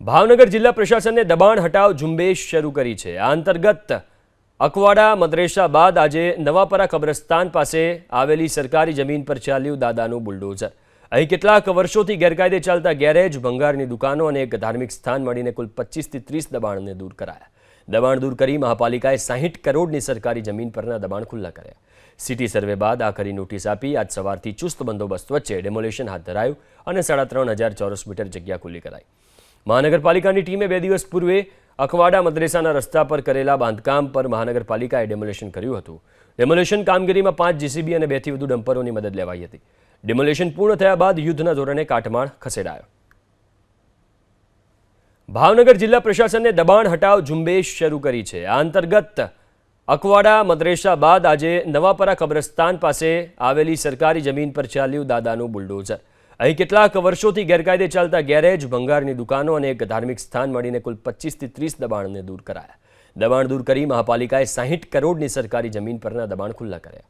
ભાવનગર જિલ્લા પ્રશાસને દબાણ હટાવ ઝુંબેશ શરૂ કરી છે. આ અંતર્ગત અકવાડા, મદ્રેસા બાદ આજે નવાપરા કબ્રસ્તાન પાસે આવેલી સરકારી જમીન પર ચાલ્યું દાદાનું બુલડોઝર. અહીં કેટલાક વર્ષોથી ગેરકાયદે ચાલતા ગેરેજ, ભંગારની દુકાનો અને એક ધાર્મિક સ્થાન મળીને કુલ પચીસથી ત્રીસ દબાણને દૂર કરાયા. દબાણ દૂર કરી મહાપાલિકાએ સાહીઠ કરોડની સરકારી જમીન પરના દબાણ ખુલ્લા કર્યા. સિટી સર્વે બાદ આખરી નોટિસ આપી આજ સવારથી ચુસ્ત બંદોબસ્ત વચ્ચે ડેમોલેશન હાથ ધરાયું અને સાડા ત્રણ હજાર ચોરસ મીટર જગ્યા ખુલ્લી કરાઈ. મહાનગરપાલિકાની ટીમે બે દિવસ પૂર્વે અખવાડા મદ્રેસાના રસ્તા પર કરેલા બાંધકામ પર મહાનગરપાલિકાએ ડેમોલેશન કર્યું હતું. ડેમોલેશન કામગીરીમાં પાંચ જીસીબી અને બેથી વધુ ડમ્પરોની મદદ લેવાઈ હતી. ડેમોલેશન પૂર્ણ થયા બાદ યુદ્ધના ધોરણે કાટમાળ ખસેડાયો. ભાવનગર જિલ્લા પ્રશાસને દબાણ હટાવ ઝુંબેશ શરૂ કરી છે. આ અંતર્ગત અકવાડા મદ્રેસા બાદ આજે નવાપરા કબ્રસ્તાન પાસે આવેલી સરકારી જમીન પર ચાલ્યું દાદાનું બુલડોઝર. અહીં કેટલાક વર્ષોથી ગેરકાયદે ચાલતા ગેરેજ, ભંગારની દુકાનો અને એક ધાર્મિક સ્થાન મળીને કુલ પચીસથી ત્રીસ દબાણને દૂર કરાયા. દબાણ દૂર કરી મહાપાલિકાએ સાહીઠ કરોડની સરકારી જમીન પરના દબાણ ખુલ્લા કર્યા.